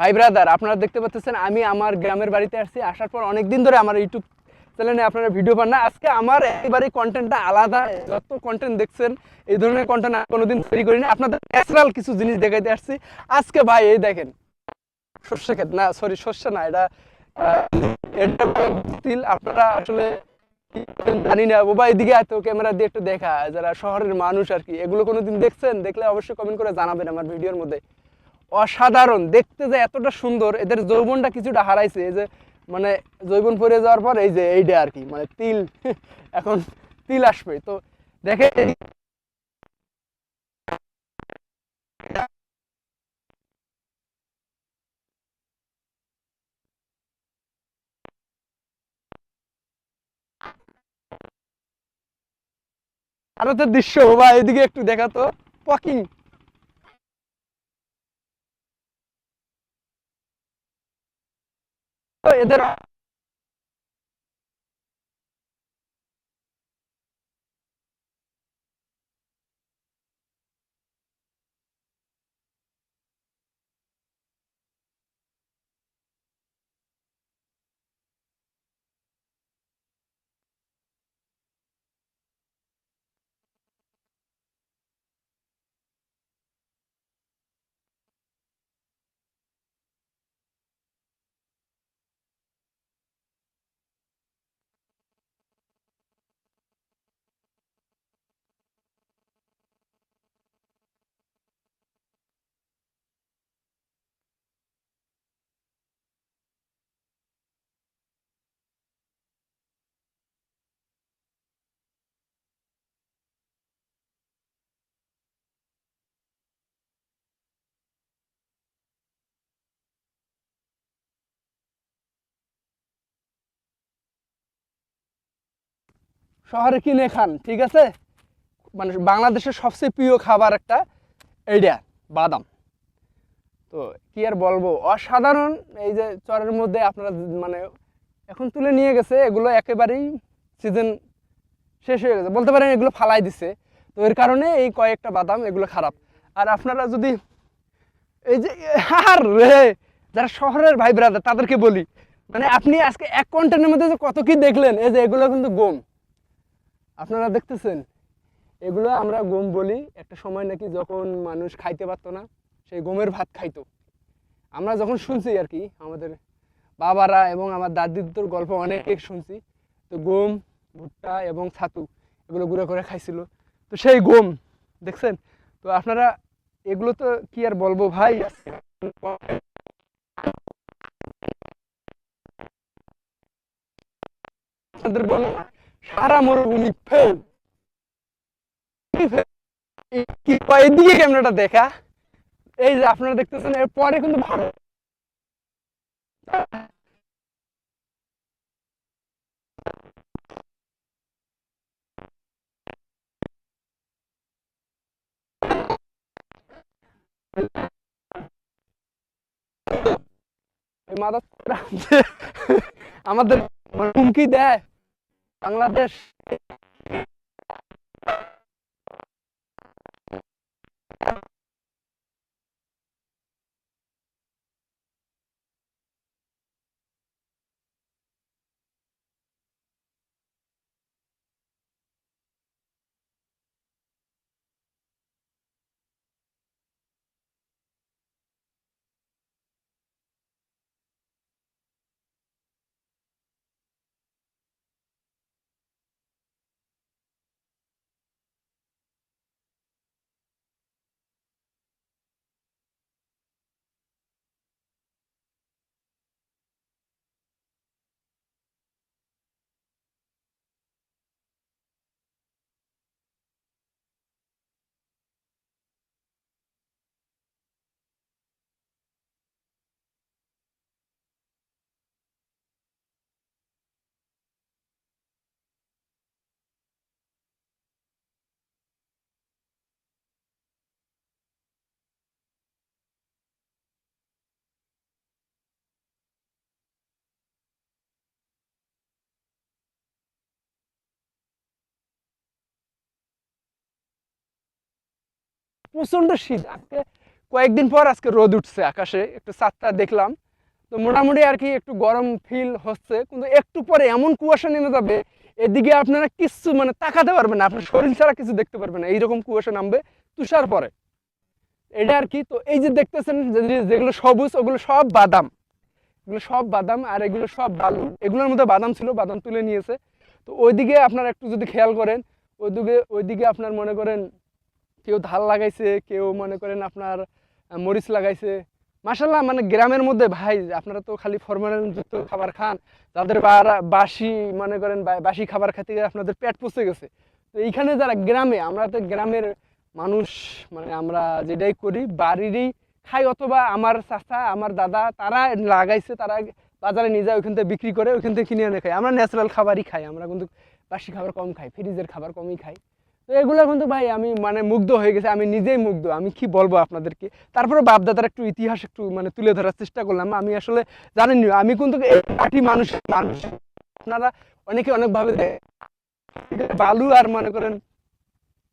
ভাই ব্রাদার আপনারা দেখতে পাচ্ছেন, আমি আমার গ্রামের বাড়িতে আসছি। আসার পর অনেক দিন ধরে আমার ইউটিউব চ্যানেলে আপনারা ভিডিও পান না। আজকে আমার একেবারে কন্টেন্টটা আলাদা। যত কন্টেন্ট দেখছেন, এই ধরনের কন্টেন্ট কোনোদিন তৈরি করি না আপনাদের ন্যাচারাল কিছু জিনিস দেখাইতে আসছি। আজকে ভাই, এই দেখেন, সর্ষে ক্ষেত। না সরি সর্ষে না, এটা এটা তিল। আপনারা আসলে জানি না। বাবা এদিকে এত ক্যামেরা দিয়ে একটু দেখা। যারা শহরের মানুষ আর কি, এগুলো কোনোদিন দেখছেন? দেখলে অবশ্যই কমেন্ট করে জানাবেন আমার ভিডিওর মধ্যে। অসাধারণ, দেখতে যে এতটা সুন্দর, এদের যৌবনটা কিছুটা হারাইছে, এই যে মানে যৌবন পরে যাওয়ার পর এই যে এইটা আর কি মানে তিল, এখন তিল আসবে। তো দেখে ভারতের দৃশ্য বা এদিকে একটু দেখা তো। পকিং। এদের শহরে কিনে খান? ঠিক আছে? মানে বাংলাদেশের সবচেয়ে প্রিয় খাবার একটা এইটা বাদাম। তো কি আর বলব? অসাধারণ এই যে চরের মধ্যে আপনারা মানে এখন তুলে নিয়ে গেছে, এগুলো একেবারেই সিজন শেষ হয়ে গেছে। বলতে পারেন এগুলো ফালাই দিছে। তো এর কারণে এই কয়েকটা বাদাম, এগুলো খারাপ। আর আপনারা যদি এই যে আর রে! যারা শহরের ভাই ব্রাদার তাদেরকে বলি মানে আপনি আজকে এক কন্টেন্টের মধ্যে যে কত কি দেখলেন, এই যে এগুলো কিন্তু গম। আপনারা দেখতেছেন, এগুলো আমরা গম বলি। একটা সময় নাকি যখন মানুষ খাইতে পারতো না, সেই গমের ভাত খাইতো। আমরা যখন শুনছি আর কি, আমাদের বাবারা এবং আমার দাদিদের গল্প অনেক শুনছি, তো গম, ভুট্টা এবং ছাতু এগুলো গুঁড়ো করে খাইছিল। তো সেই গম, দেখছেন? তো আপনারা এগুলো তো কি আর বলব ভাই? আপনাদের বলো। সারা মরুভূমি ফেল। কি কয়? এদিকে ক্যামেরাটা দেখা। এই যে আপনারা দেখতেছেন এর পরে কিন্তু ভালো। আমাদের হুমকি দেয়। বাংলাদেশ প্রচণ্ড শীত। আজকে কয়েকদিন পর আজকে রোদ উঠছে আকাশে, একটু চারটা দেখলাম। তো মোটামুটি আর কি একটু গরম ফিল হচ্ছে, কিন্তু একটু পরে এমন কুয়াশা নেমে যাবে, এদিকে আপনারা কিচ্ছু মানে তাকাতে পারবেন না, আপনার শরীর ছাড়া কিছু দেখতে পারবেন না, এইরকম কুয়াশা নামবে তুষার পরে। এটা আর কি, তো এই যে দেখতেছেন যেগুলো সবুজ, ওগুলো সব বাদাম। এগুলো সব বাদাম আর এগুলো সব বালু। এগুলোর মধ্যে বাদাম ছিল, বাদাম তুলে নিয়েছে। তো ওইদিকে আপনারা একটু যদি খেয়াল করেন, ওইদিকে ওইদিকে আপনার মনে করেন কেউ ধাল লাগাইছে, কেউ মনে করেন আপনার মরিচ লাগাইছে। মাসাল্লাহ মানে গ্রামের মধ্যে ভাই, আপনারা তো খালি ফরমালিনযুক্ত খাবার খান বারা- বাসি, মনে করেন বাসি খাবার খেতে গিয়ে আপনাদের পেট পচে গেছে। তো এইখানে যারা গ্রামে, আমরা তো গ্রামের মানুষ মানে আমরা যেটাই করি, বাড়িরই খাই অথবা আমার চাচা, আমার দাদা, তারা লাগাইছে, তারা বাজারে নিয়ে যায়, ওইখান থেকে বিক্রি করে, ওইখান থেকে কিনে এনে খাই আমরা ন্যাচারাল খাবারই খাই, আমরা কিন্তু বাসি খাবার কম খাই ফ্রিজের খাবার কমই খাই। তো এগুলো কিন্তু ভাই আমি মানে মুগ্ধ হয়ে গেছে, আমি নিজেই মুগ্ধ, আমি কি বলব আপনাদেরকে তারপরে বাপদাদার একটু ইতিহাস একটু মানে তুলে ধরার চেষ্টা করলাম, আমি আসলে জানেননি আমি কিন্তু পার্টি মানুষ মানুষ আপনারা অনেকে অনেকভাবে। বালু আর মনে করেন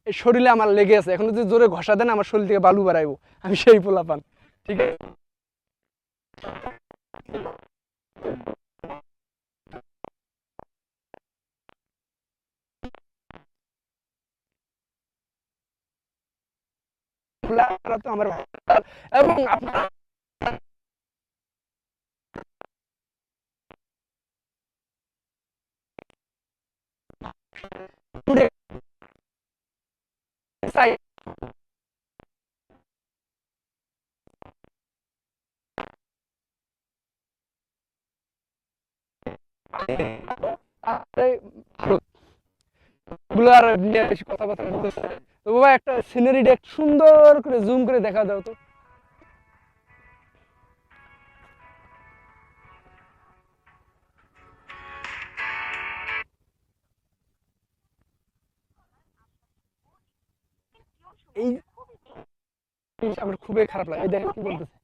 এই শরীরে আমার লেগে আছে, এখন যদি জোরে ঘষা দেন আমার শরীর থেকে বালু বাড়াইবো আমি সেই পোলা পান ঠিক আছে আপনারা তো আমার এবং আপনারা বেশি কথা কথা বলতেছে। তো বাবা, একটা সিনারিটা একটু সুন্দর করে জুম করে দেখা দাও তো। এই আমার খুবই খারাপ লাগে দেখেন কি বলতেছে।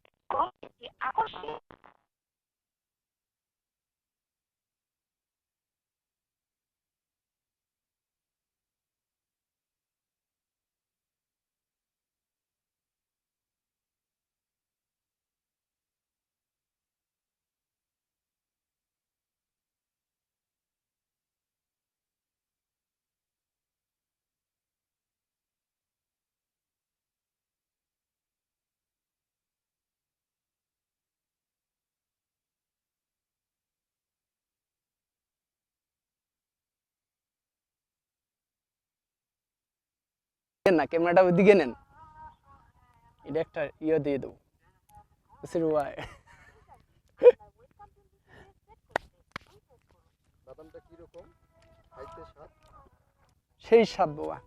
না ক্যামেরাটা ওইদিকে নেন। এটা একটা ইয়ে দিয়ে দেবো। সেই সাপ বাবা